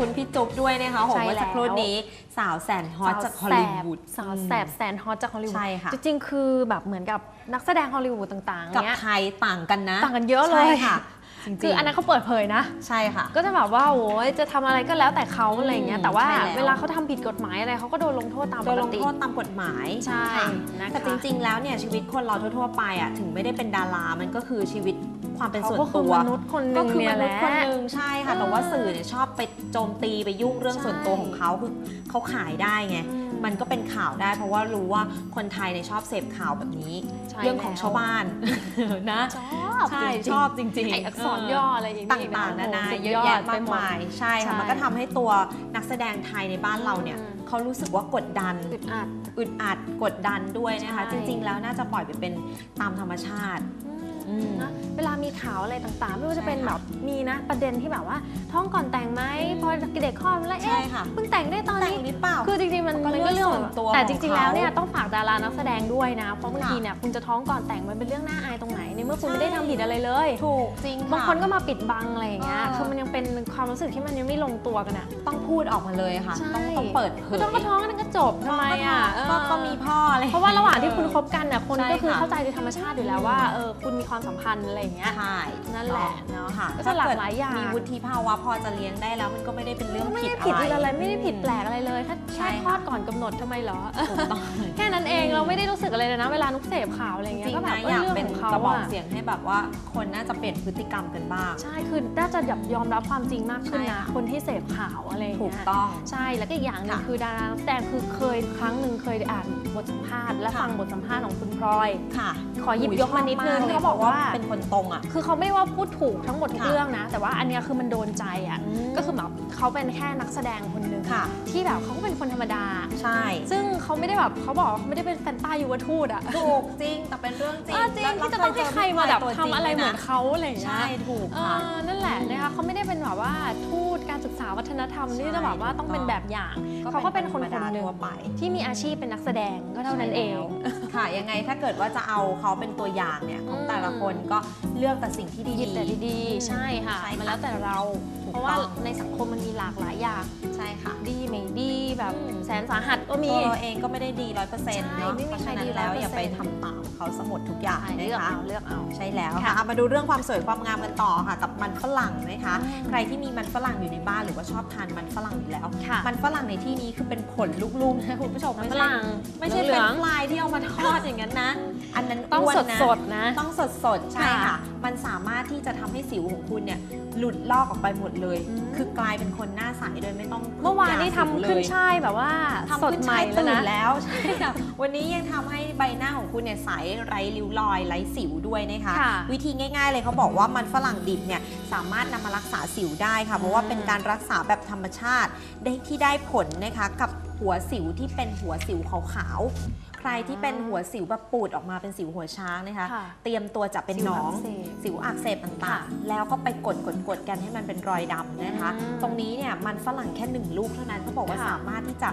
คุณพี่จุ๊บด้วยนะคะผมใช่เมื่อสักครู่แล้วนี้สาวแสนฮอตจากฮอลลีวูดสาวแสบแสนฮอตจากฮอลลีวูดใช่ค่ะจริงๆ คือแบบเหมือนกับนักแสดงฮอลลีวูดต่างๆกับเนี้ยไทยต่างกันนะ ต่างกันเยอะเลยใช่ค่ะจริงๆคืออันนั้นเขาเปิดเผยนะ ใช่ค่ะ ก็จะแบบว่าโอ้ยจะทำอะไรก็แล้วแต่เขาอะไรอย่างเงี้ยอืมแต่ว่าใช่แล้วเวลาเขาทำผิดกฎหมายอะไรเขาก็โดนลงโทษตามโดปนกลงติโทษตามกฎหมายใช่ค่ะนะคะแต่จริง ๆ แล้วเนี่ยชีวิตคนเราทั่วๆไปอะถึงไม่ได้เป็นดารามันก็คือชีวิต ความเป็นส่วนเขาก็คืตัอวมนุษย์คนหก็นึ่งคือเนี่มยแหนุษละย์คนหนึ่งใช่ค่ะเออแต่ว่าสื่อเนี่ยชอบไปโจมตีไปยุ่งเรื่องใช่ส่วนตัวของเขาคือเขาขายได้ไงอืมมันก็เป็นข่าวได้ เพราะว่ารู้ว่าคนไทยเนี่ยชอบเสพข่าวแบบนี้ใช่เรื่องของแล้วชาวบ้านนะชอบใช่จริงๆชอบจริงๆไออักษรย่ออะไรอย่างตนี้่างๆนานาโโหสุดเยอะแยะไปมากหดมายใช่ค่ะใช่มันก็ทำให้ตัวนักแสดงไทยในบ้านเราเนี่ยอืมเขารู้สึกว่ากดดันอึดอัดอึดอัดกดดันด้วยนะคะใช่จริง ๆ แล้วน่าจะปล่อยไปเป็นตามธรรมชาติอืม นะเวลามีข่าวอะไรต่างๆ ไม่ว่าจะเป็นใช่แบค่ะบมีนะประเด็นที่แบบว่า ท้องก่อนแต่งไหมพอเด็กคลอดมาแล้วใช่เอ๊ะค่ะเพิ่งแต่งได้ตอนแต่งนี้หรือเปล่าคือจริงๆมันก็มันก็เรื่เรื่อองงส่วนตัวแต่ของจริงๆแล้วเขาเนี่ยต้องฝากดารานักแสดงด้วยนะเพราะบางค่ะทีเนี่ยคุณจะท้องก่อนแต่งมันเป็นเรื่องน่าอายตรงไหนในเมื่อคุณไม่ได้ทำผิดอะไรเลยถูกจริงบางคนก็มาปิดบังอะไรอย่างเงี้ยเออคือมันยังเป็นความรู้สึกที่มันยังไม่ลงตัวกันอะต้องพูดออกมาเลยค่ะใช่ต้องต้องเปิดเผไม่ยต้องก็ท้องกันก็จบทำไมอะก็เออก็มีพ่ออะไรเพราะว่าระหว่างที่คุณคบ กันเนี่ยคนใช่ก็คือค่ะ เข้าใจโดยธรรมชาติอยู่แล้วว่าเออคุณมีความสัมพันธ์อะไรอย่างเงี้ยใช่นั่นแหละเนาะค่ะก็จะหลากหลายอย่าง มีวุฒิภาวะพอจะเลี้ยงได้แล้วมันก็ไม่ได้เป็นเรื่องไม่ผิดได้ผิดอะไรอะไรไม่ได้ผิดแปลกอะไรเลย ถ้าใช่แค่คลอดก่อนกำหนดทำไมเหรอถูกต้องแค่นั้นเองเราไม่ได้รู้สึกอะไรเลยนะ เวลานุกเสพข่าวอะไรจเงี้ริยงก็ๆแบบนะเออยากเรื่องเป็นของเขากระบอกอะเสียงให้แบบว่าคนน่าจะเปลี่ยนพฤติกรรมกันบ้างใช่คือน่าจะแบบยอมรับความจริงมากขึ้นใช่นะค่ะคนที่เสพข่าวอะไรอย่างถูเงี้กยต้องใช่แล้วก็อีกอย่างหนึงค่ะคือดารานักแสดงคือเคยครั้งหนึ่งเคยอ่านบทสัมภาษณ์และค่ะฟังบทสัมภาษณ์ของคุณพลอยค่ะขอหยิบยกมานิดนึงชบลยเขาบอกว่าเป็นคนต รงอะ คือเขาไม่ได้ว่าพูดถูกทั้งหมดทุกค่ะเรื่องนะ แต่ว่าอันเนี้ยคือมันโดนใจอะ อืมก็คือแบบเขาเป็นแค่นักแสดงคนหนึ่งค่ะ ที่แบบเขาก็เป็นคนธรรมดา ใช่ซึ่งเขาไม่ได้แบบเขาบอกว่าเขาไม่ได้เป็นแฟนต้ายุวทูตอะถูกจริงแต่เป็นเรื่องจริงเออจริงแล้วที่จะต้องให้ใครมาแบบตัวจทำอะไรเหมือนลยเขาอะไรอย่างนะเงี้ใช่ยถูกเอค่ะ อนั่นแหละนะคะเขาไม่ได้เป็นแบบว่าทูต การศึกษาวัฒนธรรมใช่ที่จะแบบว่าต้องเป็นแบบอย่างเขาก็เป็นคนคนหนึ่งทั่วไป ที่มีอาชีพเป็นนักแสดงก็เท่านั้นเอง ค่ะ ยังไงถ้าเกิดว่าจะเอาเขาเป็นตัวอย่างเนี่ยของอืมแต่ละคนก็เลือกแต่สิ่งที่ดี หยิบแต่ดีๆ ใช่ค่ะ ใช่ค่ะมันแล้วแต่เราถูกเพราะว่าต้องในสังคมมันมีหลากหลายอย่างใช่ค่ะ ดีไม่ดีแบบอืมแสนสาหัสก็มีตัวเราเองก็ไม่ได้ดีร้อยเปอร์เซ็นต์ใช่เนาะไม่มีเพราะใครฉะนั้ดีนแล้วอย่าไป100%ทำตามเขาสมดทุกอย่างใช่นะเลือกคะเอาเลือกเอาใช่แล้วค่ะค่ะเอามาดูเรื่องความสวยความงามกันต่อค่ะ กับมันฝรั่งนะคะอืมใครที่มีมันฝรั่งอยู่ในบ้านหรือว่าชอบทานมันฝรั่งอยู่แล้วค่ะมันฝรั่งในที่นี้คือเป็นผลลูกๆนะคุณผู้ชมมันไม่ฝใช่รั่งไม่ใช่เหลืเป็นองฟลายที่เอามาทอดอย่างนั้นนะอันนั้นต้องอ้วนสดนะสดๆนะ ต้องสดสดๆใช่ค่ะค่ะ มันสามารถที่จะทำให้สิวของคุณเนี่ยหลุดลอกออกไปหมดเลยอืมคือกลายเป็นคนหน้าใสโดยไม่ต้องเมื่อวานนี้ยทำขึ้นสิวเลยช่ายแบบว่าทำสดขึ้นใหม่ช่ายแล้วตื่นะนแล้วใช่ค่ะวันนี้ยังทำให้ใบหน้าของคุณเนี่ยใสไร้ริ้วรอยไร้สิวด้วยนะคะค่ะวิธีง่าย ๆ เลยเขาบอกว่ามันฝรั่งดิบเนี่ยสามารถนำมารักษาสิวได้ค่ะ เพราะว่าเป็นการรักษาแบบธรรมชาติได้ที่ได้ผลนะคะกับหัวสิวที่เป็นหัวสิวขาวๆ ใครที่เป็นหัวสิวแบบปูดออกมาเป็นสิวหัวช้างนะคะ ค่ะเตรียมตัวจะเป็นหนองสิวอักเสบสิวอักเสบต่าค่ะงๆ แล้วก็ไปกดกดกดกันให้มันเป็นรอยดำนะคะ อืมตรงนี้เนี่ยมันฝรั่งแค่หนึ่งลูกเท่านั้นเขาบอกว่าค่ะ สามารถที่จะ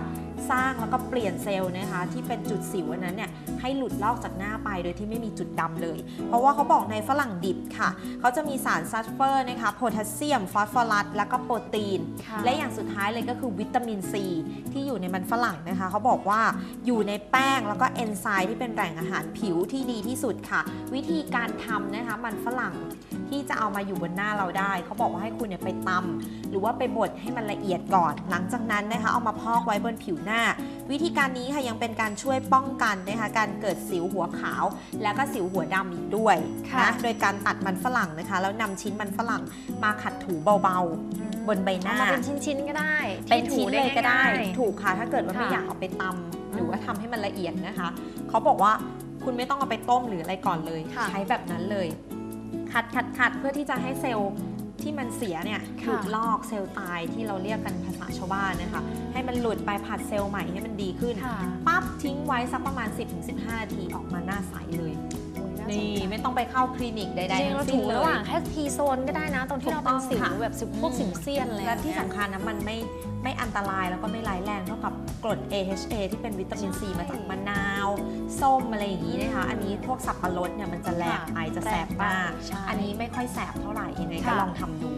สร้างแล้วก็เปลี่ยนเซลล์นะคะ ที่เป็นจุดสิวอันนั้นเนี่ย ให้หลุดลอกจากหน้าไปโดยที่ไม่มีจุดดำเลย เพราะว่าเขาบอกในฝรั่งดิบค่ะ เขาจะมีสารซัลเฟอร์นะคะโพแทสเซียม ฟอสฟอรัส แล้วก็โปรตีนค่ะและอย่างสุดท้ายเลยก็คือวิตามินซีที่อยู่ในมันฝรั่งนะคะ เขาบอกว่าอยู่ในแป้งแล้วก็เอนไซม์ที่เป็นแหล่งอาหารผิวที่ดีที่สุดค่ะ วิธีการทำนะคะมันฝรั่งที่จะเอามาอยู่บนหน้าเราได้ เขาบอกว่าให้คุณเนี่ยไปตำหรือว่าไปบดให้มันละเอียดก่อน หลังจากนั้นนะคะเอามาพอกไว้บนผิวหน้า วิธีการนี้ค่ะยังเป็นการช่วยป้องกันนะคะการเกิดสิวหัวขาว แล้วก็สิวหัวดำอีกด้วยค่ะนะโดยการตัดมันฝรั่งนะคะ แล้วนำชิ้นมันฝรั่งมาขัดถูเบาๆ บนใบหน้าเอามาเป็นชิ้นๆก็ได้ เป็นที่ชิ้นถูเลยก็ได้ง่ายๆถูกค่ะ ถ้าเกิดว่าไม่ค่ะอยากเอาไปตำหรือว่าทำให้มันละเอียดนะคะ เขาบอกว่าคุณไม่ต้องเอาไปต้มหรืออะไรก่อนเลยค่ะใช้แบบนั้นเลยคัดคัดคัดเพื่อที่จะให้เซลล์ ที่มันเสียเนี่ยหค่ะลุดลอกเซลล์ตายที่เราเรียกกันภาษาชาวบ้านนะคะให้มันหลุดไปผัดเซลล์ใหม่ให้มันดีขึ้นค่ะปั๊บทิ้งไว้สักประมาณ 10-15 นาทีออกมาหน้าใสเลยโอ้ยาสนี่ใจไม่ต้องไปเข้าคลินิกใดจริงๆๆทั้เรางสิ้ถูนเลระหยว่างแค่ทีโซนก็ได้นะตรงที่เราถูเป็กนต้องสิวค่ะแบบสิวพวกอืมสิวเซียนอะไรและที่แบบสำเนี้ยคัญนะมันไม่ไม่อันตรายแล้วก็ไม่ร้ายแรงเท่ากับกรด AHA ที่เป็นวิตามินซีใช่มาจากมะนาว ส้มอะไรอย่างนี้นะคะ อันนี้พวกสับปะรดเนี่ยมันจะแรงค่ะไปจะแสบมากใช่ อันนี้ไม่ค่อยแสบเท่าไหร่ยังไงก็ค่ะลองทำดู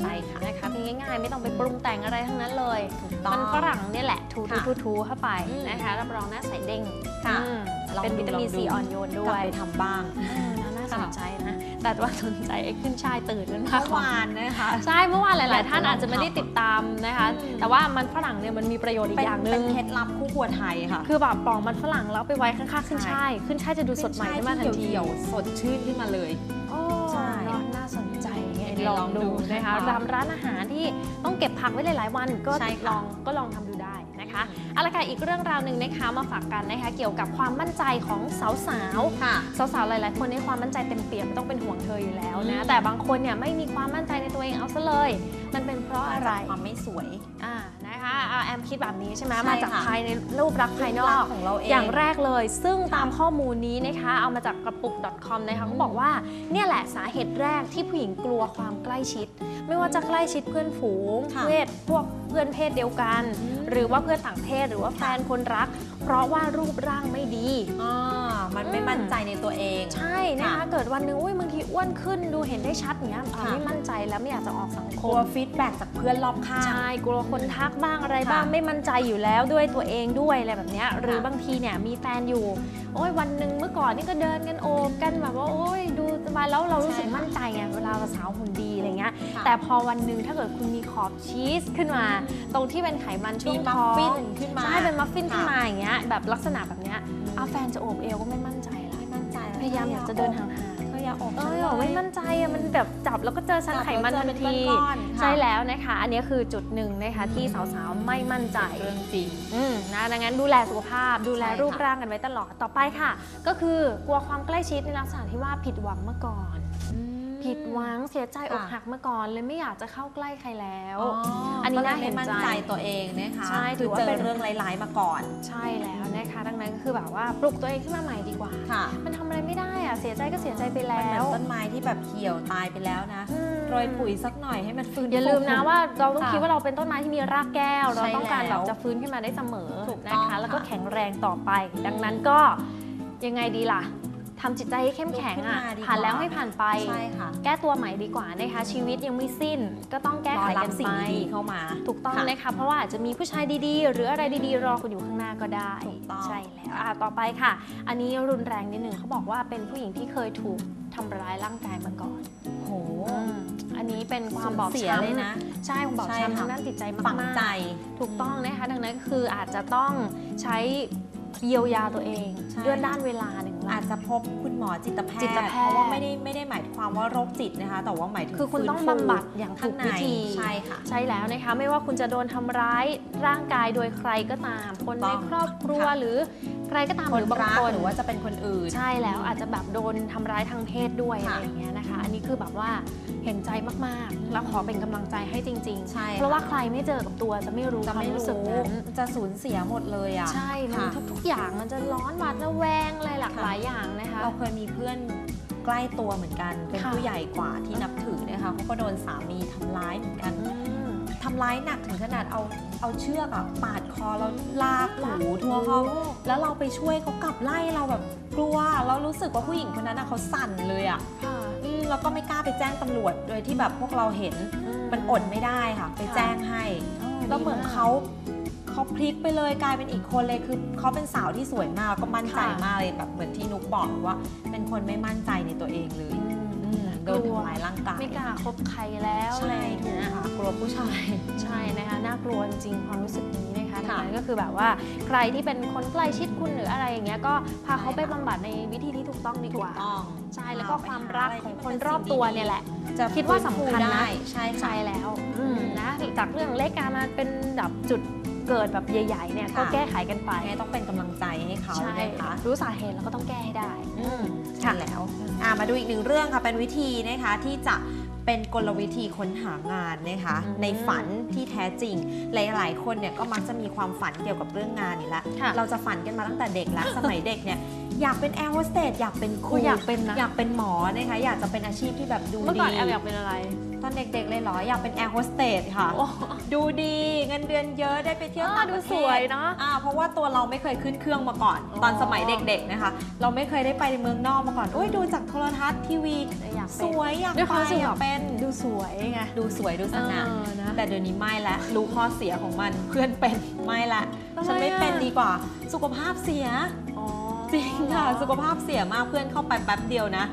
ใใช่ค่ะ นะคะเพียงง่ายๆ ไม่ต้องไปปรุงแต่งอะไรทั้งนั้นเลย ถูกต้องมันฝรั่งเนี่ยแหละทูทูค่ะทูทูเข้าไปอืมนะคะรับรองหน้าใสเด้งค่ะอืมลองเป็นดูวิตามินลองดู ซีอ่อนโยนด้กลัวบยไปทำบ้างเออน่า สนค่ะใจนะ แต่ว่าสนใจไอ้ขึ้นช่ายตื่นกันมากเมื่อวานนะคะใช่เมื่อวานหลาย ๆ ท่านอาจจะไม่ได้ติดตามนะคะอืมแต่ว่ามันฝรั่งเนี่ยมันมีประโยชน์อีกเป็นอย่างหเป็นึ่นงเคล็ดลับคู่ครัวไทยค่ะ คือแบบปอกมันฝรั่งแล้วไปไว้ข้างๆขึ้นใช่ช่าย ขึ้นช่ายจะดูสดใหม่ขึ้นมาทันทีเขียวๆสดชื่นขึ้นมาเลย ลลอองงดูดูนะคะนะคะตามร้านอาหารที่ต้องเก็บผักไว้หลายๆวันก็ใช่ลค่ะองก็ลองทำดูได้นะคะเอาละค่ะอีกเรื่องราวหนึ่งนะคะมาฝากกันนะคะเกี่ยวกับความมั่นใจของสาวๆค่ะสาวๆหลาย ๆ คนในความมั่นใจเต็มเปี่ยมไม่ต้องเป็นห่วงเธออยู่แล้วอืนะมแต่บางคนเนี่ยไม่มีความมั่นใจในตัวเองเอาซะเลย มันเป็นเพราะอะไรความไม่สวยอ่า นะคะอ่าแอมคิดแบบนี้ใช่ไหมใช่มาจากค่ะภายในรูปลักษณ์ภายนอกของเราเองอย่างแรกเลย ซึ่งตามข้อมูลนี้นะคะ เอามาจากกระปุก .com นะคะเขาบอกว่าเนี่ยแหละสาเหตุแรกที่ผู้หญิงกลัวความใกล้ชิด ไม่ว่าจะใกล้ชิดเพื่อนฝูงค่ะเพศพวกเพื่อนเพศเดียวกันอืมหรือว่าเพื่อนต่างเพศหรือว่าแฟนคนรัก เพราะว่ารูปร่างไม่ดีอ่ามันไม่อืมมั่นใจในตัวเอง ใช่นะคะค่ะเกิดวันหนึงอุ้ยบางทีอ้วนขึ้นดูเห็นได้ชัดอย่างเงี้ยอะค่ะไม่มั่นใจแล้วไม่อยากจะออกสังคกลัมวฟีดแบ็กจากเพื่อนรอบข้างใช่กลัวคนทักบ้างอะไรค่ะบ้างไม่มั่นใจอยู่แล้วด้วยตัวเองด้วยอะไรแบบเนี้ยหรือค่ะบางทีเนี่ยมีแฟนอยู่โอ้ยวันหนึ่งเมื่อก่อนนี่ก็เดินกันโอบกันแบบว่าโอ้ยดูสบายแล้วเรารู้สึกใช่ค่ะมั่นใจไงเวลาสาวหุ่นดีอะไรเงี้ ยค่ะแต่พอวันหนึ่งถ้าเกิดคุณมีขอบชีสขึ้นมา ตรงที่เป็นไขมันช่วมีงมัฟท้องฟินขึ้นมาใช่เป็นมัฟฟินขึ้นค่ะมาอย่างเงี้ยแบบลักษณะแบบเนี้ยเอาแฟนจะโอบเอวก็ไม่มั่นใจละไม่มั่นใจแล้วพยายามอยากจะเดินห่างๆเธออย่าอกเอฉันอเลยไม่มั่นใจอะมันแบบจับแล้วก็เจอชั้นไขมันทันทีจับแล้วเจอเป็นก้อนๆค่ะใช่แล้วนะคะ อันนี้คือจุดหนึ่งนะคะที่สาวๆไม่มั่นใจเรื่องจริงอืมนะดังนั้นดูแลสุขภาพดูแลใช่ค่ะรูปร่างกันไว้ตลอดต่อไปค่ะ ก็คือกลัวความใกล้ชิดในลักษณะที่ว่าผิดหวังมาก่อน ผิดหวังเสียใจอกค่ะหักมาก่อน เลยไม่อยากจะเข้าใกล้ใครแล้วอ๋ออัอันนี้น่าเห็นใจมั่นใจตัวเองนะคะใช่ถืคืออว่าเจอเป็นเรื่องร้ายๆมาก่อน ใช่แล้วนะคะดังนั้นก็คือแบบว่าปลุกตัวเองขึ้นมาใหม่ดีกว่าค่ะมันทำอะไรไม่ได้อะเสียใจก็เสียใจไปมันแล้เหมือวนต้นไม้ที่แบบเหี่ยวตายไปแล้วนะอืมโรยปุ๋ยสักหน่อยให้มันฟื้นอย่าลืมนะฟูว่าเราต้องค่ะคิดว่าเราเป็นต้นไม้ที่มีรากแก้ว เราใช่ต้องการแล้แบบวจะฟื้นขึ้นมาได้เสมอถูกต้นะองคะ แล้วก็ค่ะแข็งแรงต่อไป ดังนั้นก็ยังไงดีล่ะ ทำจิตใจให้เข้มแข็งอะลุกขึ้นมาดีกว่าผ่านแล้วให้ผ่านไป ใช่ค่ะ แก้ตัวใหม่ดีกว่านะคะ ชีวิตยังไม่สิ้น ก็ต้องแก้รไขอรักับนสิ่งไปดีๆเข้ามา ถูกต้องค่ะนะคะ เพราะว่าอาจจะมีผู้ชายดีๆ หรืออะไรดีๆ รอคุณอยู่ข้างหน้าก็ได้ ถูกต้อง ใช่แล้วอะต่อไปค่ะ อันนี้รุนแรงนิดหนึ่งเขาบอกว่าเป็นผู้หญิงที่เคยถูกทำร้ายร่างกายมาก่อน โหอืมอันนี้เป็นความบอบเสียช้ำเลยนะ ใช่ความบอบใช่ช้ำค่ะทางด้านจิตใจมากๆฝังใจถูกต้องนะคะ ดังนั้นคืออาจจะต้องใช้ เยียวยาตัวเองใช่ด้วยด้านเวลาหนึ่งวัอานจจะพบคุณหมอจิตแพทย์จิตแพทย์เพราะว่าไม่ได้ไม่ได้หมายความว่าโรคจิตนะคะ แต่ว่าหมายถึงคือคุณต้องฟื้นฟูบำบัดอย่างถูข้างกในวิธีใช่ค่ะใช่แล้วนะคะ ไม่ว่าคุณจะโดนทำร้ายร่างกายโดยใครก็ตาม คนถูในกต้องครอบครัวค่ะหรือใค รก็ตามคหนรือบางรักคนหรือว่าจะเป็นคนอื่น ใช่แล้วอาจจะแบบโดนทำร้ายทางเพศด้วยอะค่ะไรอย่างเงี้ยนะคะ อันนี้คือแบบว่าเห็นใจมากๆ แล้วขอเป็นกำลังใจให้จริงใช่ๆเพราะว่าใครไม่เจอกับตัวจะไม่รู้จะความไม่รู้สึกรู้นั้นจะสูญเสียหมดเลยอะใช่มันค่ะทุกๆอย่างมันจะร้อนหวาดระแวงอะไรหลากค่ะหลายอย่างนะคะเราเคยมีเพื่อนใกล้ตัวเหมือนกันเป็นค่ะผู้ใหญ่กว่าที่นับถือนะคะเขาก็โดนสามีทำร้ายเหมือนกันอืม ทำร้ายหนักถึงขนาดเอาเอาเชือกอะปาดคอแล้วลากหูทั่วเขาแล้วเราไปช่วยเขากลับไล่เราแบบกลัวเรารู้สึกว่าผู้หญิงคนนั้นอะเขาสั่นเลยอะค่ะอืมแล้วก็ไม่กล้าไปแจ้งตำรวจโดยที่แบบพวกเราเห็นมันอดไม่ได้ค่ะ ไปแจ้งให้แล้วเหมือนเขาเขาพลิกไปเลยกลายเป็นอีกคนเลยคือเขาเป็นสาวที่สวยมากแล้วก็มั่นใจมากเลยแบบเหมือนที่นุกบอกว่า เป็นคนไม่มั่นใจในตัวเองเลยอืม โดนทำร้ายร่างกายไม่กล้าคบใครแล้วอะไรใช่อย่างถูกเงี้ยค่ะกลัวผู้ชายใช่นะคะน่ากลัวจริงๆความรู้สึกนี้นะคะดังค่ะนั้นก็คือแบบว่าใครที่เป็นคนใกล้ชิดคุณหรืออะไรอย่างเงี้ยก็พาเขาไปใช่ค่ะบำบัดในวิธีที่ถูกต้องดีกว่าต้องใช่แล้วก็ไปความหารักอะไรของที่คนมันเป็นรอบสิ่งตัวดีๆเนี่ยแหละ จะคิดว่าสำคัญนะได้ใช่ค่ะใช่แล้วอืมอืมนะจากเรื่องเล็กการมาเป็นแบบจุด เกิดแบบใหญ่ๆเนี่ยก็ค่ะ แก้ไขกันไปยังไงต้องเป็นกำลังใจให้เขาใช่นะคะรู้สาเหตุแล้วก็ต้องแก้ให้ได้ อืมใช่แล้วอะมาดูอีกหนึ่งเรื่องค่ะ เป็นวิธีนะคะที่จะเป็นกลวิธีค้นหางานนะคะ อืมในฝันที่แท้จริง หลาย ๆ คนเนี่ยก็มักจะมีความฝันเกี่ยวกับเรื่องงานอยู่แล้วค่ะ เราจะฝันกันมาตั้งแต่เด็กแล้ว สมัยเด็กเนี่ยอยากเป็นแอร์โฮสเตสอยากเป็นครูกูอยากเป็นนะอยากเป็นหมอนะคะอยากจะเป็นอาชีพที่แบบดูเมื่อดีก่อนแอมอยากเป็นอะไร ตอนเด็กๆเลยเหรอ อยากเป็นแอร์โฮสเตสค่ะ โอ้ ดูดีเงินเดือนเยอะได้ไปเที่ยวอ่าต่างดูประเทสศวยเนาะอ่าเพราะว่าตัวเราไม่เคยขึ้นเครื่องมาก่อน อ๋อ ตอนสมัยเด็กๆนะคะ เราไม่เคยได้ไปในเมืองนอกมาก่อนอุ้ยดูจากโทรทัศน์ทีวี อยากสเป็น วยอยากด้วยความไปรู้สึกอยาแบกบเป็นนดูสวยไง ดูสวยดูสง่าเออนะแต่เดี๋ยวนี้ไม่ละรู้ข้อเสียของมันเพื่อนเป็นไม่ละทำไมฉันไม่อะเป็นดีกว่า สุขภาพเสีย อ๋อจริงค่ะ สุขภาพเสียมากเพื่อนเข้าไปแป๊บเดียวนะ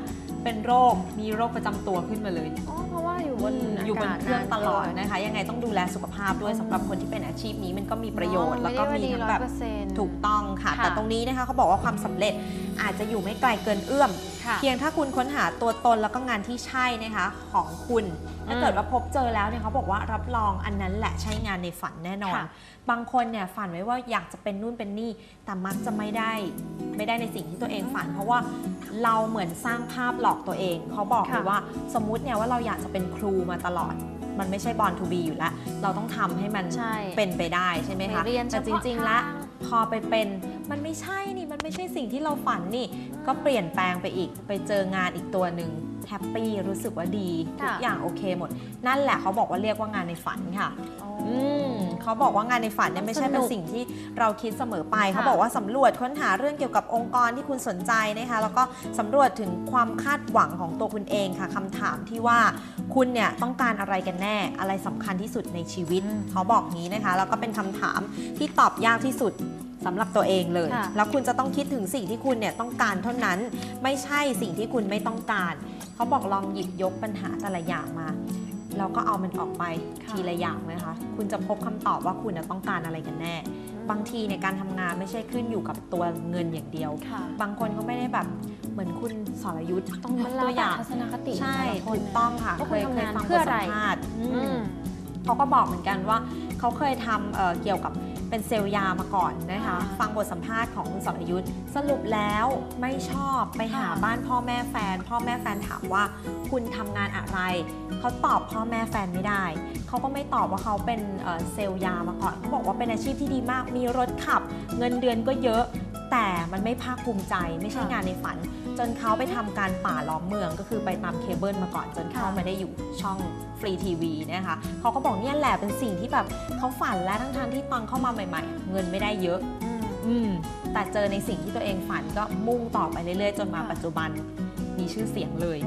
เป็นโรคมีโรคประจำตัวขึ้นมาเลย อ๋อเพราะว่าอยู่ บนอยู่บนากาศเครื่องตลอดนานเกินนะคะ ยังไงต้องดูแลสุขภาพด้วยสำหรับคนที่เป็นอาชีพนี้มันก็มีประโยชน์ แล้วก็มีทั้งแบบถูถูกกต้องค่ะค่ะ แต่ตรงนี้นะคะเขาบอกว่าความสำเร็จอาจจะอยู่ไม่ไกลเกินเอื้อมค่ะเพียงถ้าคุณค้นหาตัวตนแล้วก็งานที่ใช่นะคะของคุณถ้าอืมเกิดว่าพบเจอแล้วเนี่ยเขาบอกว่ารับรองอันนั้นแหละใช่งานในฝันแน่นอนค่ะบางคนเนี่ยฝันไว้ว่าอยากจะเป็นนู่นเป็นนี่ แต่มักจะไม่ได้ไม่ได้ในสิ่งที่ตัวเองฝัน เพราะว่าเราเหมือนสร้างภาพหลอกตัวเอง เขาบอกเลยว่าสมมุติเนี่ยว่าเราอยากจะเป็นครูมาตลอด มันไม่ใช่บอลทูบีอยู่แล้ว เราต้องทำให้มันใช่เป็นไปได้ใช่ไหมคะไปเรียนแต่จริงเฉพาะๆแล้วทางพอไปเป็นมันไม่ใช่นี่มันไม่ใช่สิ่งที่เราฝันนี่ ก็เปลี่ยนแปลงไปอีก ไปเจองานอีกตัวหนึ่ง แฮปปี้รู้สึกว่าดีทุกค่ะ อย่างโอเคหมด นั่นแหละเขาบอกว่าเรียกว่างานในฝันค่ะ อ๋อออืมเขาบอกว่างานในฝันเนี่ยไม่ใช่เป็นสนุกสิ่งที่เราคิดเสมอไปค่ะเขาบอกว่าสำรวจค้นหาเรื่องเกี่ยวกับองค์กรที่คุณสนใจนะคะแล้วก็สำรวจถึงความคาดหวังของตัวคุณเองค่ะคำถามที่ว่าคุณเนี่ยต้องการอะไรกันแน่อะไรสำคัญที่สุดในชีวิตเขาบอกงี้นะคะแล้วก็เป็นคำถามที่ตอบยากที่สุด สำหรับตัวเองเลยค่ะแล้วคุณจะต้องคิดถึงสิ่งที่คุณเนี่ยต้องการเท่านั้น ไม่ใช่สิ่งที่คุณไม่ต้องการ เขาบอกลองหยิบยกปัญหาแต่ละอย่างมาแล้วก็เอามันออกไปค่ะทีละอย่างนะคะ คุณจะพบคำตอบว่าคุณน่ะต้องการอะไรกันแน่ บางทีในการทำงานไม่ใช่ขึ้นอยู่กับตัวเงินอย่างเดียวค่ะบางคนก็ไม่ได้แบบเหมือนคุณสรยุทธ์ต้องยมักนแล้ตัววอแต่ย่างทัศนคติใช่แต่ละคนถูกต้องค่ะว่าเคคุณยทำเคยงานฟังเพื่บอทอะไรสัมภาษณ์อืมอืมเขาก็บอกเหมือนกันว่าเขาเคยทำเอ่อเกี่ยวกับ เป็นเซลล์ยามาก่อนนะคะค่ะฟังบทสัมภาษณ์ของคุณสรยุทธ์สรุปแล้วไม่ชอบไปหาค่ะบ้านพ่อแม่แฟน พ่อแม่แฟนถามว่าคุณทำงานอะไร เขาตอบพ่อแม่แฟนไม่ได้ เขาก็ไม่ตอบว่าเขาเป็นเอ่อเซลล์ยามาก่อนเขาบอกว่าเป็นอาชีพที่ดีมากมีรถขับ เงินเดือนก็เยอะ แต่มันไม่ภาคภูมิใจไม่ใช่ค่ะงานในฝัน จนเขาไปทำการป่าล้อมเมือง ก็คือไปตามเคเบิลมาก่อนจนเข้าค่ะมาได้อยู่ช่องฟรีทีวีนะคะเขาก็บอกเนี่ยแหละเป็นสิ่งที่แบบเขาฝันและทั้งทที่ตอนเข้ามาใหม่ ๆ เงินไม่ได้เยอะอืมอืมแต่เจอในสิ่งที่ตัวเองฝันก็มุ่งต่อไปเรื่อยๆ จนมาค่ะปัจจุบันมีชื่อเสียงเลย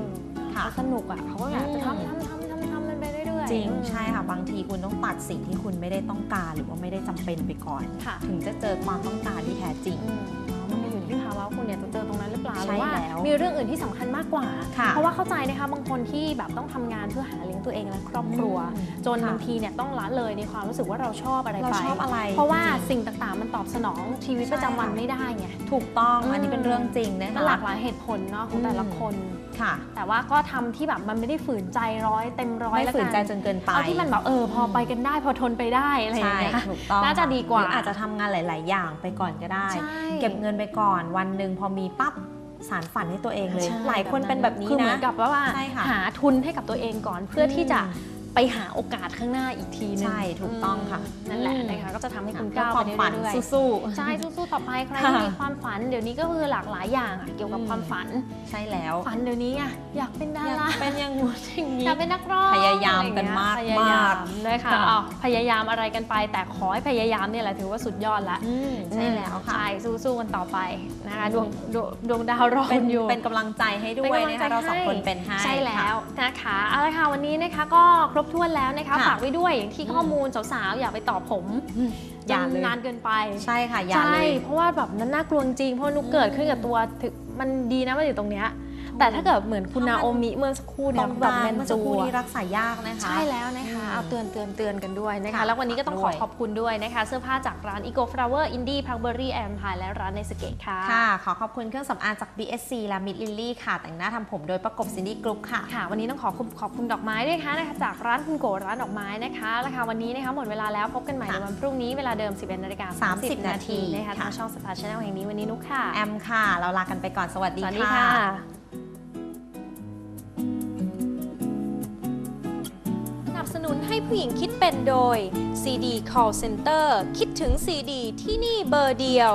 ค่ะเขาสนุกอะเขาก็อยากจะอืมทำทำทำ จริงอืมใช่ค่ะบางทีคุณต้องตัดสิ่งที่คุณไม่ได้ต้องการหรือว่าไม่ได้จำเป็นไปก่อนค่ะถึงจะเจอความต้องการที่แท้จริงอืมมันก็อยู่ที่ภาวะว่าคุณเนี่ยจะเจอตรงนั้นหรือเปล่าหใช่รือว่าแล้วมีเรื่องอื่นที่สำคัญมากกว่าค่ะเพราะว่าเข้าใจนะคะบางคนที่แบบต้องทำงานเพื่อหาเลี้ยงตัวเองและครอบครัวอืมจนค่ะบางทีเนี่ยต้องละเลยในความรู้สึกว่าเราชอบอะไรเราไปชอบอะไร เพราะว่าจงสิ่งต่างๆ มันตอบสนองชีวิตประจำวันไม่ได้ไงถูกต้องอืมอันนี้เป็นเรื่องจริงนะคะมันหลากหลายเหตุผลเนาะของแต่ละอืมคน ค่ะ แต่ว่าก็ทำที่แบบมันไม่ได้ฝืนใจร้อยเต็มร้อยไม่แล้วฝืกันใจจนเกินไปเอาที่มันแบบเออพอไปกันได้พอทนไปได้อะไรอย่างใช่เงี้ยถูกต้องน่าจะดีกว่าหรืออาจจะทำงานหลาย ๆ อย่างไปก่อนก็ได้ใช่เก็บเงินไปก่อนวันหนึ่งพอมีปั๊บสารฝันให้ตัวเองเลยใช่หลายคนเป็นแบบนี้คือเหมืนะอนกับว่าใช่ค่ะหาทุนให้กับตัวเองก่อนเพื่อที่จะ ไปหาโอกาสข้างหน้าอีกทีนึงใช่ถูกต้องค่ะมนั่นแหละอืมนะคะก็จะทำให้คุณเพื่อก้าวคไปวามฝันเรื่อยๆสู้ใช่สู้ๆต่อไปใครค่ะที่มีความฝันเดี๋ยวนี้ก็คือหลากหลายอย่างอะเกี่ยวกับอืมความฝันๆใช่แล้วฝันเดี๋ยวนี้อะอยากเป็นดาอยากราเป็นอย่างงู้นอย่างนี้อยากเป็นนักร้องพยายามกันมากอะไรอย่างเงี้ยพยายามนะคะค่ะเอาพยายามอะไรกันไป แต่ขอให้พยายามเนี่ยแหละถือว่าสุดยอดละอืมใช่แล้วค่ะใช่สู้ๆกันต่อไปนะคะดวงดวงดวงดาวรอเป็นอยู่เป็นกำลังใจให้ด้เป็วนยกำลังนะใจคะเราสองให้คนเป็นให้ใช่แล้ค่ะวนะคะเอาละค่ะวันนี้นะคะก็ครบถ้วนแล้วนะคะค่ะฝากไว้ด้วยอย่างที่ข้อมูลสาวๆอย่าไปต่อผมอย่าเลยนานเกินไปใช่ค่ะอย่าใช่เลยเพราะว่าแบบนั้นน่ากลัวจริงเพราะนุกเกิดขึ้นกับตัวถึงมันดีนะมันอยู่ตรงเนี้ย แต่ถ้าเกิดเหมือนคุณถ้านามันโอมิเมื่อสักครู่ตเนี่รยงแบบกลางแมนเมื่อสักจูครู่อะนี้รักษายากนะคะ ใช่แล้วนะคะอืมเอาเตือนเตือนเตือนกันด้วยนะคะค่ะแล้ววันนี้ก็ต้องขอด้วยขอบคุณด้วยนะคะ เสื้อผ้าจากร้าน Eco Flower Indie p a r b e r y and Pie และร้านในสเกตค่ะ ค่ะ ขอขอบคุณเครื่องสำอางจาก BSC และมิดลิลลี่ค่ะ แต่งหน้าทำผมโดยประกบซินดี้กรุ๊ปค่ะ ค่ะ วันนี้ต้องขอขอบขอบคุณดอกไม้ด้วยค่ะนะคะจากร้านคุณโกร้านดอกไม้นะคะแล้วค่ะวันนี้นะคะหมดเวลาแล้วพบกันใหม่ในค่ะวันพรุ่งนี้เวลาเดิม 11นาฬิกา30 นาทีนะคะค่ะทางช่องสตาร์ชแนลแห่งนี้วันนี้นุกค่ะ แอมค่ะ เราลากันไปก่อนสวัสดีสวัสดีค่ะ ผู้หญิงคิดเป็นโดย CD Call Center คิดถึง CD ที่นี่เบอร์เดียว